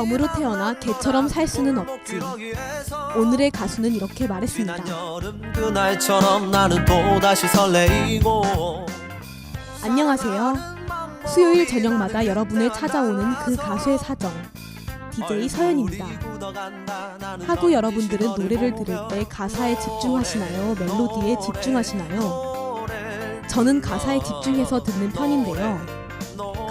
점으로 태어나 개처럼 살 수는 없지. 오늘의 가수는 이렇게 말했습니다. 안녕하세요. 수요일 저녁마다 여러분을 찾아오는 그 가수의 사정. DJ 서연입니다. 하구 여러분들은 노래를 들을 때 가사에 집중하시나요? 멜로디에 집중하시나요? 저는 가사에 집중해서 듣는 편인데요.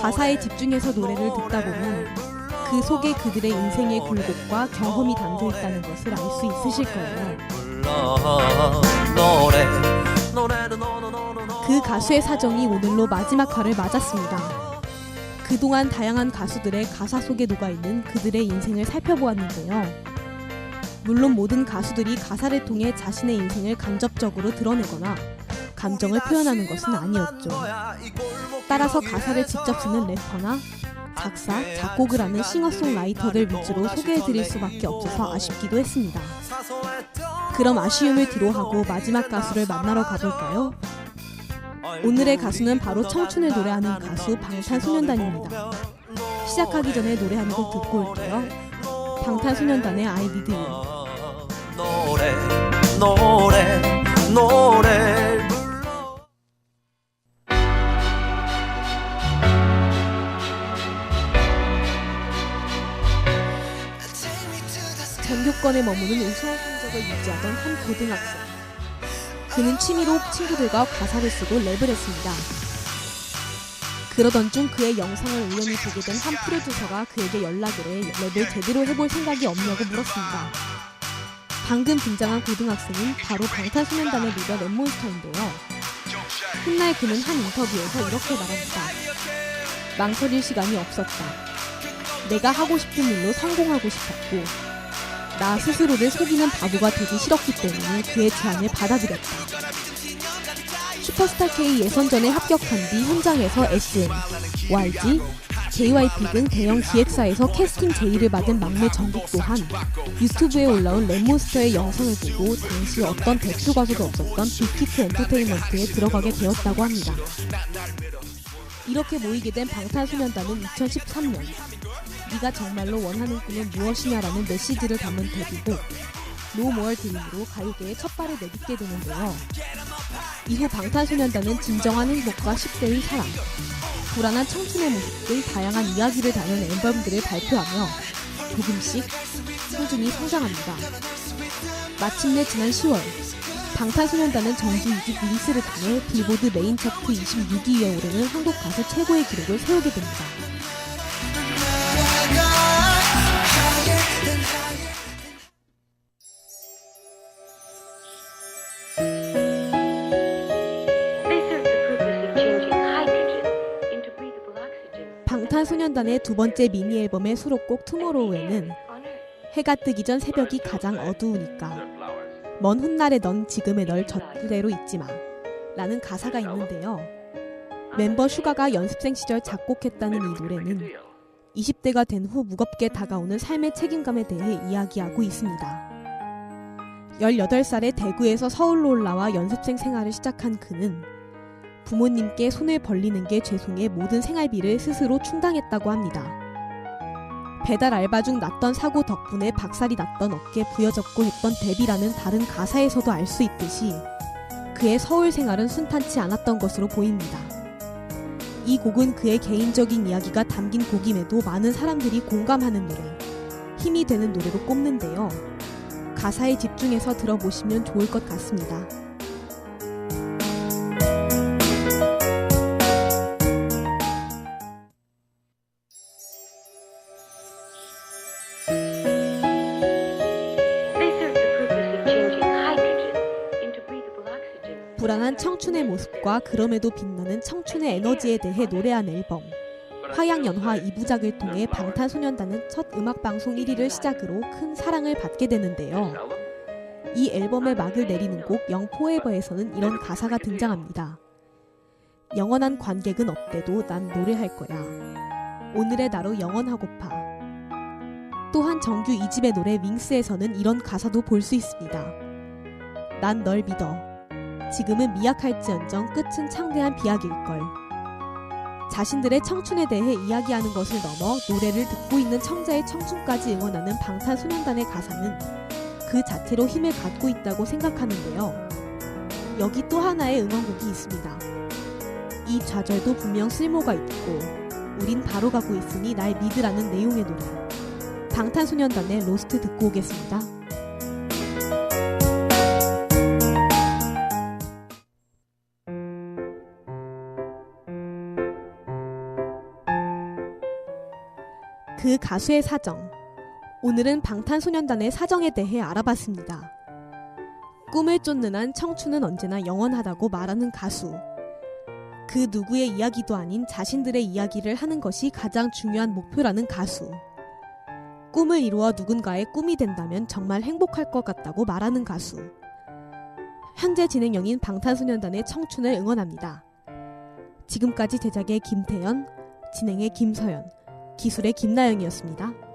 가사에 집중해서 노래를 듣다 보면 그 속에 그들의 인생의 굴곡과 경험이 담겨 있다는 것을 알 수 있으실 거예요. 그 가수의 사정이 오늘로 마지막 화를 맞았습니다. 그동안 다양한 가수들의 가사 속에 녹아있는 그들의 인생을 살펴보았는데요. 물론 모든 가수들이 가사를 통해 자신의 인생을 간접적으로 드러내거나 감정을 표현하는 것은 아니었죠. 따라서 가사를 직접 쓰는 래퍼나 작사, 작곡을 하는 싱어송라이터들 위주로 소개해드릴 수밖에 없어서 아쉽기도 했습니다. 그럼 아쉬움을 뒤로하고 마지막 가수를 만나러 가볼까요? 오늘의 가수는 바로 청춘을 노래하는 가수 방탄소년단입니다. 시작하기 전에 노래 한 곡 듣고 올게요. 방탄소년단의 You. 노래 노래 노래 전교권에 머무는 우수한 성적을 유지하던 한 고등학생. 그는 취미로 친구들과 가사를 쓰고 랩을 했습니다. 그러던 중 그의 영상을 우연히 보게 된 한 프로듀서가 그에게 연락을 해 랩을 제대로 해볼 생각이 없냐고 물었습니다. 방금 등장한 고등학생은 바로 방탄소년단의 리더 랩몬스터인데요. 훗날 그는 한 인터뷰에서 이렇게 말합니다. 망설일 시간이 없었다. 내가 하고 싶은 일로 성공하고 싶었고, 나 스스로를 속이는 바보가 되기 싫었기 때문에 그의 제안을 받아들였다. 슈퍼스타 K 예선전에 합격한 뒤 현장에서 SM, YG, JYP 등 대형 기획사에서 캐스팅 제의를 받은 막내 정국 또한 유튜브에 올라온 랩몬스터의 영상을 보고 당시 어떤 대표 가수도 없었던 빅히트 엔터테인먼트에 들어가게 되었다고 합니다. 이렇게 모이게 된 방탄소년단은 2013년 네가 정말로 원하는 꿈은 무엇이냐라는 메시지를 담은 데뷔곡 More Dream으로 가요계에 첫 발을 내딛게 되는데요. 이후 방탄소년단은 진정한 행복과 10대의 사랑, 불안한 청춘의 모습 등 다양한 이야기를 담은 앨범들을 발표하며 조금씩 꾸준히 성장합니다. 마침내 지난 10월 방탄소년단은 정규 2집 윙스를 통해 빌보드 메인 차트 26위에 오르는 한국 가수 최고의 기록을 세우게 됩니다. 소년단의 두 번째 미니 앨범의 수록곡 투모로우에는. 해가 뜨기 전 새벽이 가장 어두우니까 먼 훗날에 넌 지금의 널 저대로 잊지 마 라는 가사가 있는데요. 멤버 슈가가 연습생 시절 작곡했다는 이 노래는 20대가 된 후 무겁게 다가오는 삶의 책임감에 대해 이야기하고 있습니다. 18살에 대구에서 서울로 올라와 연습생 생활을 시작한 그는 부모님께 손을 벌리는 게 죄송해 모든 생활비를 스스로 충당했다고 합니다. 배달 알바 중 났던 사고 덕분에 박살이 났던 어깨 부여잡고 했던 데뷔라는 다른 가사에서도 알 수 있듯이 그의 서울 생활은 순탄치 않았던 것으로 보입니다. 이 곡은 그의 개인적인 이야기가 담긴 곡임에도 많은 사람들이 공감하는 노래, 힘이 되는 노래로 꼽는데요. 가사에 집중해서 들어보시면 좋을 것 같습니다. 불안한 청춘의 모습과 그럼에도 빛나는 청춘의 에너지에 대해 노래한 앨범 화양연화 2부작을 통해 방탄소년단은 첫 음악방송 1위를 시작으로 큰 사랑을 받게 되는데요. 이 앨범의 막을 내리는 곡 영포에버에서는 이런 가사가 등장합니다. 영원한 관객은 없대도 난 노래할 거야. 오늘의 나로 영원하고파. 또한 정규 2집의 노래 윙스에서는 이런 가사도 볼 수 있습니다. 난 널 믿어. 지금은 미약할지언정 끝은 창대한 비약일걸. 자신들의 청춘에 대해 이야기하는 것을 넘어 노래를 듣고 있는 청자의 청춘까지 응원하는 방탄소년단의 가사는 그 자체로 힘을 갖고 있다고 생각하는데요. 여기 또 하나의 응원곡이 있습니다. 이 좌절도 분명 쓸모가 있고 우린 바로 가고 있으니 날 믿으라는 내용의 노래. 방탄소년단의 로스트 듣고 오겠습니다. 그 가수의 사정. 오늘은 방탄소년단의 사정에 대해 알아봤습니다. 꿈을 쫓는 한 청춘은 언제나 영원하다고 말하는 가수. 그 누구의 이야기도 아닌 자신들의 이야기를 하는 것이 가장 중요한 목표라는 가수. 꿈을 이루어 누군가의 꿈이 된다면 정말 행복할 것 같다고 말하는 가수. 현재 진행형인 방탄소년단의 청춘을 응원합니다. 지금까지 제작의 김태연, 진행의 김서연, 기술의 김나영이었습니다.